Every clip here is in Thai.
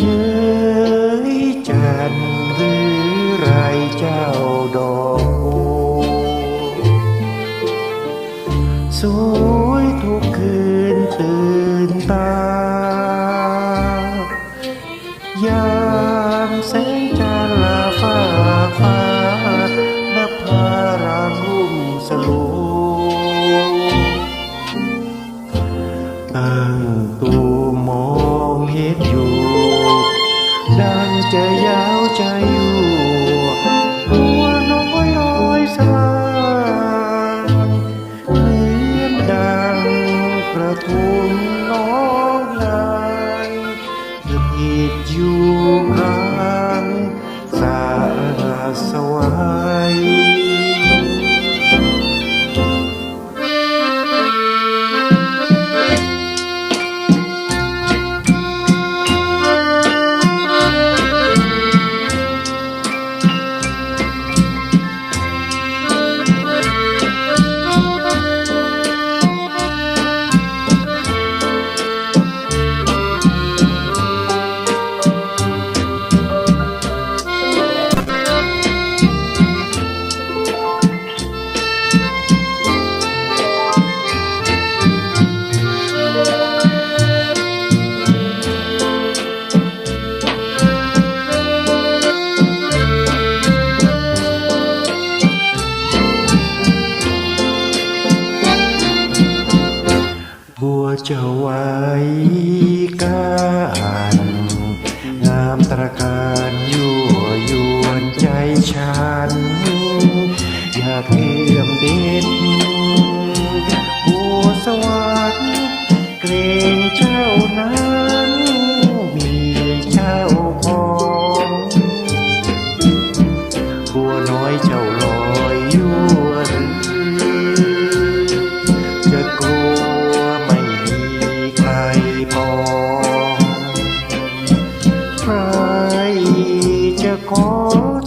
เย้ยจันหรือไรเจ้าดอกโอสวยทุกคืนตื่นตายามแสงจันทร์ลาฟ้าฟ้านภารางรุ่งสลัวตั้งตูม จะยาวจะอยู่ตัวน้อยลอยสลายเหมือนดังกระทุงน้องลายติดอยู่กลาง จ้าไว้การงามตระการยั่วยวนใจฉันอย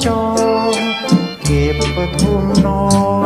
ចងគៀបពធំណោ